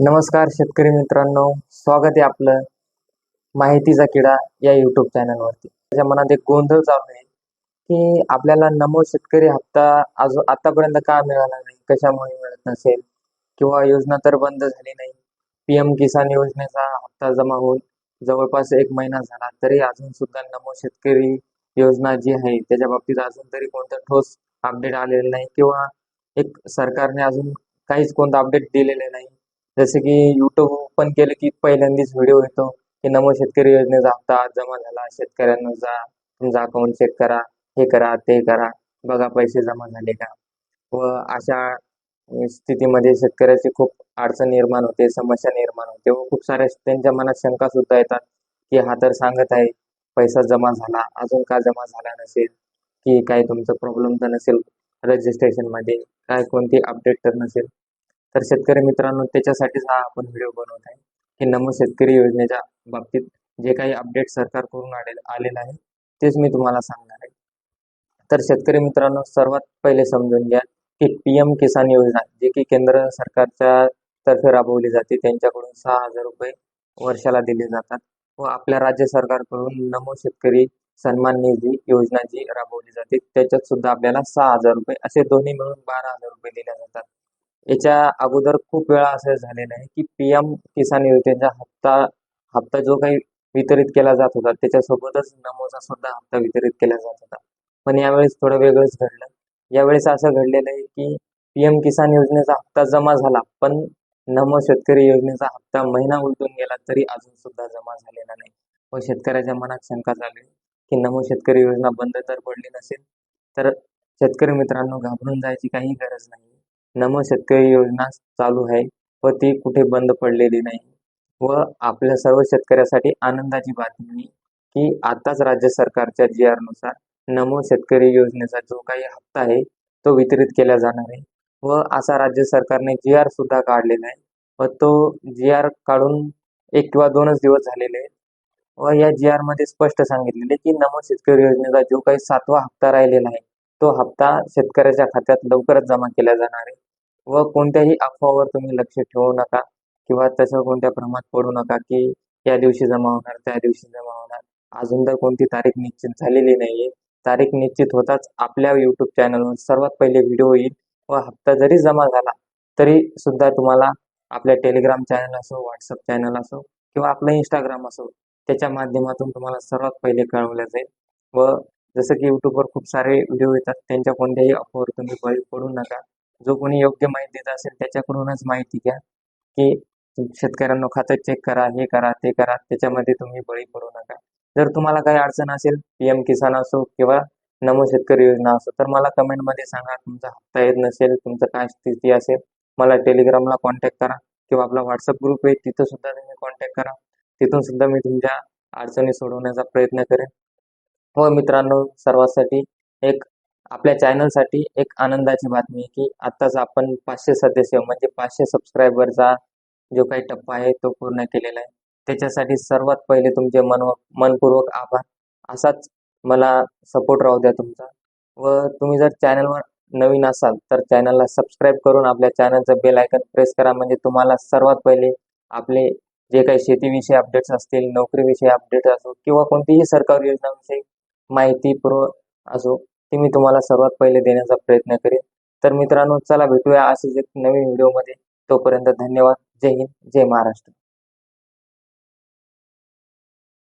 नमस्कार शेतकरी मित्रांनो. स्वागत आहे आपलं माहितीचा किडा या युट्यूब चॅनलवरती त्याच्या मनात एक गोंधळ चालू आहे की आपल्याला नमो शेतकरी हप्ता अजून आतापर्यंत का मिळाला नाही? कशामुळे मिळत नसेल? किंवा योजना तर बंद झाली नाही. पी एम किसान योजनेचा हप्ता जमा होऊन जवळपास एक महिना झाला तरी अजून सुद्धा नमो शेतकरी योजना जी आहे त्याच्या बाबतीत अजून तरी कोणतं ठोस अपडेट आलेलं नाही किंवा एक सरकारने अजून काहीच कोणतं अपडेट दिलेले नाही. जसे की युट्यूब ओपन केलं की पहिल्यांदाच व्हिडिओ येतो की नमो शेतकरी योजनेचा हप्ता आज जमा झाला शेतकऱ्यांना जा तुमचा अकाउंट चेक करा हे करा ते करा बघा पैसे जमा झाले का? व अशा स्थितीमध्ये शेतकऱ्याची खूप अडचण निर्माण होते समस्या निर्माण होते व खूप साऱ्या त्यांच्या मनात शंका सुद्धा येतात की हा तर सांगत आहे पैसा जमा झाला अजून का जमा झाला नसेल? की काय तुमचं प्रॉब्लेम तर नसेल रजिस्ट्रेशनमध्ये? काय कोणती अपडेट तर नसेल? तर शेतकरी मित्रांनो त्याच्यासाठीच हा आपण व्हिडिओ बनवत आहे की नमो शेतकरी योजनेच्या बाबतीत जे काही अपडेट सरकारकडून आले आलेलं आहे तेच मी तुम्हाला सांगणार आहे. तर शेतकरी मित्रांनो सर्वात पहिले समजून घ्या की पी एम किसान योजना जे की केंद्र सरकारच्या तर्फे राबवली जाते त्यांच्याकडून सहा हजार रुपये वर्षाला दिले जातात व आपल्या राज्य सरकारकडून नमो शेतकरी सन्मान निधी योजना जी राबवली जाते त्याच्यात सुद्धा आपल्याला सहा हजार रुपये असे दोन्ही मिळून बारा हजार रुपये दिले जातात. याच्या अगोदर खूप वेळा असं झालेलं आहे की पी एम किसान योजनेचा हप्ता हप्ता जो काही वितरित केला जात होता त्याच्यासोबतच नमोचा सुद्धा हप्ता वितरित केला जात होता. पण यावेळेस थोडं वेगळंच घडलं. यावेळेस असं घडलेलं आहे की पी एम किसान योजनेचा हप्ता जमा झाला पण नमो शेतकरी योजनेचा हप्ता महिना उलटून गेला तरी अजून सुद्धा जमा झालेला नाही. व शेतकऱ्याच्या मनात शंका झाली की नमो शेतकरी योजना बंद तर पडली नसेल तर शेतकरी मित्रांनो घाबरून जायची काही गरज नाही. नमो शेतकरी योजना चालू आहे व ती कुठे बंद पडलेली नाही. व आपल्या सर्व शेतकऱ्यासाठी आनंदाची बातमी की आताच राज्य सरकारच्या जी आरनुसार नमो शेतकरी योजनेचा जो काही हप्ता आहे तो वितरित केला जाणार आहे. व असा राज्य सरकारने जी आर सुद्धा काढलेला आहे. व तो जी आर काढून एक किंवा दोनच दिवस झालेले आहेत. व या जी आरमध्ये स्पष्ट सांगितलेले की नमो शेतकरी योजनेचा जो काही सातवा हप्ता राहिलेला आहे तो हप्ता शेतकऱ्याच्या खात्यात लवकरच जमा केला जाणार आहे. व कोणत्याही अफवावर तुम्ही लक्ष ठेवू नका किंवा तसं कोणत्या भ्रमात पडू नका की या दिवशी जमा होणार त्या दिवशी जमा होणार. अजून तर कोणती तारीख निश्चित झालेली नाहीये. तारीख निश्चित होताच आपल्या युट्यूब चॅनलवर सर्वात पहिले व्हिडिओ येईल व हप्ता जरी जमा झाला तरी सुद्धा तुम्हाला आपल्या टेलिग्राम चॅनल असो व्हॉट्सअप चॅनल असो किंवा आपलं इंस्टाग्राम असो त्याच्या माध्यमातून तुम्हाला सर्वात पहिले कळवलं जाईल. व जसं की यूट्यूबवर खूप सारे व्हिडिओ येतात त्यांच्या कोणत्याही अफवावर तुम्ही बळी पडू नका. जो कोणी योग्य माहिती देत असेल त्याच्याकडूनच माहिती घ्या. की शेतकऱ्यांना खातं चेक करा हे करा ते करा त्याच्यामध्ये तुम्ही बळी पडू नका. जर तुम्हाला काही अडचण असेल पी एम किसान असो किंवा नमो शेतकरी योजना असो तर मला कमेंटमध्ये सांगा. तुमचा हप्ता येत नसेल तुमचं काय स्थिती असेल मला टेलिग्रामला कॉन्टॅक्ट करा किंवा आपला व्हॉट्सअप ग्रुप आहे तिथं सुद्धा तुम्ही कॉन्टॅक्ट करा. तिथून सुद्धा मी तुमच्या अडचणी सोडवण्याचा प्रयत्न करेन. हो मित्रांनो सर्वांसाठी एक आपल्या चॅनलसाठी एक आनंदाची बातमी की आत्ताच आपण पाचशे सदस्य म्हणजे पाचशे सबस्क्रायबरचा जो काही टप्पा आहे तो पूर्ण केलेला आहे. त्याच्यासाठी सर्वात पहिले तुमचे मन मनपूर्वक आभार. असाच मला सपोर्ट राहू द्या तुमचा. व तुम्ही जर चॅनलवर नवीन असाल तर चॅनलला सबस्क्राईब करून आपल्या चॅनलचं बेल आयकन प्रेस करा. म्हणजे तुम्हाला सर्वात पहिले आपले जे काही शेतीविषयी अपडेट्स असतील नोकरीविषयी अपडेट्स असो किंवा कोणतीही सरकारी योजनाविषयी माहिती पूर्व असो ते मी तुम्हाला सर्वात पहिले देण्याचा प्रयत्न करेन. तर मित्रांनो चला भेटूया असेच एक नवीन व्हिडिओमध्ये. तोपर्यंत धन्यवाद. जय हिंद. जय महाराष्ट्र.